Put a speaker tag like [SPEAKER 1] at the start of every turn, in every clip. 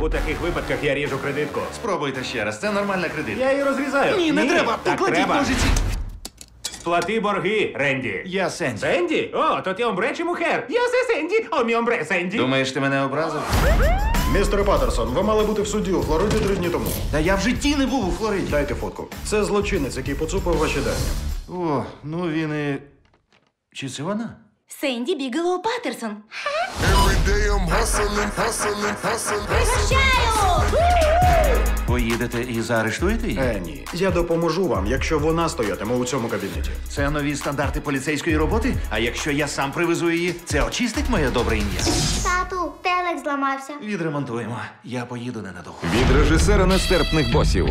[SPEAKER 1] У таких випадках я ріжу кредитку.
[SPEAKER 2] Спробуйте ще раз, це нормальна кредитка.
[SPEAKER 1] Я її розрізаю.
[SPEAKER 2] Ні, не треба,
[SPEAKER 1] Так
[SPEAKER 2] покладіть
[SPEAKER 1] треба.
[SPEAKER 2] ножиці.
[SPEAKER 1] Сплати борги, Ренді.
[SPEAKER 2] Я Сенді.
[SPEAKER 1] Сенді? О, то ти омбре чи мухер? Я се Сенді, о мі омбре Сенді.
[SPEAKER 2] Думаєш, ти мене образив?
[SPEAKER 3] Містер Паттерсон, ви мали бути в суді у Флориді три дні тому.
[SPEAKER 2] Та я в житті не був у Флориді.
[SPEAKER 3] Дайте фотку. Це злочинець, який поцупив ваші дані.
[SPEAKER 2] О, ну він і. Чи це вона?
[SPEAKER 4] Сенді Бігелоу Паттерсон.
[SPEAKER 5] Every day I'm hustling, hustling, hustling.
[SPEAKER 4] Пригощаю!
[SPEAKER 2] Поїдете і заарештуєте її?
[SPEAKER 3] Е, ні. Я допоможу вам, якщо вона стоятиме у цьому кабінеті.
[SPEAKER 2] Це нові стандарти поліцейської роботи. А якщо я сам привезу її, це очистить моє добре ім'я.
[SPEAKER 6] Тату, телек зламався.
[SPEAKER 2] Відремонтуємо. Я поїду ненадовго.
[SPEAKER 7] Від режисера нестерпних босів.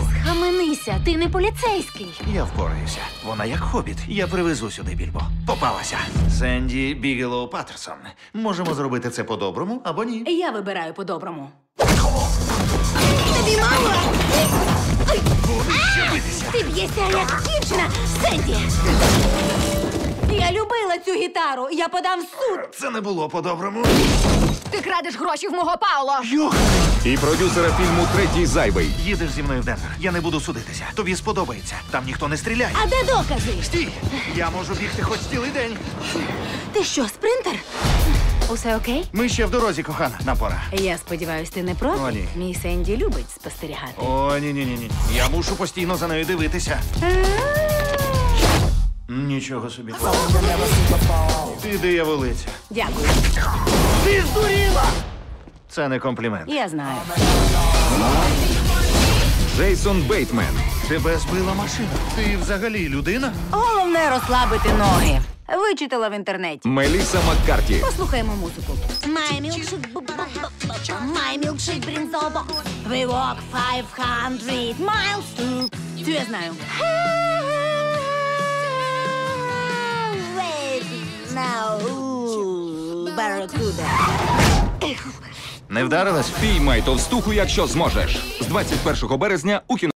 [SPEAKER 4] Хаменися, ти не поліцейський.
[SPEAKER 2] Я впораюся. Вона як хобіт. Я привезу сюди більбо. Попалася. Сенді Бігелоу Паттерсон. Можемо зробити це по-доброму або ні.
[SPEAKER 4] Я вибираю по-доброму. Тобі мало? Ти б'єшся як дівчина, Сенді! Цю гітару. Я подам в суд.
[SPEAKER 2] Це не було по-доброму.
[SPEAKER 4] Ти крадеш гроші в мого Пауло.
[SPEAKER 2] Йох!
[SPEAKER 7] І продюсера фільму Третій зайвий.
[SPEAKER 2] Їдеш зі мною в Денвер. Я не буду судитися. Тобі сподобається. Там ніхто не стріляє.
[SPEAKER 4] А де докази?
[SPEAKER 2] Стій! Я можу бігти хоч цілий день.
[SPEAKER 4] Ти що, спринтер? Усе окей?
[SPEAKER 2] Ми ще в дорозі, кохана. Нам пора.
[SPEAKER 4] Я сподіваюся, ти не проти?
[SPEAKER 2] О, ні.
[SPEAKER 4] Мій Сенді любить спостерігати.
[SPEAKER 2] О, ні, ні, ні, ні. Я мушу постійно за нею дивитися. Нічого собі. Ти дияволиця.
[SPEAKER 4] Дякую.
[SPEAKER 2] Ти здуріла! Це не комплімент.
[SPEAKER 4] Я знаю.
[SPEAKER 7] Джейсон Бейтмен.
[SPEAKER 2] Тебе збила машина. Ти взагалі людина?
[SPEAKER 4] Головне розслабити ноги. Вичитала в інтернеті.
[SPEAKER 7] Меліса Маккарті.
[SPEAKER 4] Послухаємо музику. My milkshake, my brings We walk 500 miles to... Цю я знаю. Now, ooh, Barracuda.
[SPEAKER 2] Не вдарилась?
[SPEAKER 7] Піймай товстуху, якщо зможеш. З 21 березня у кіно.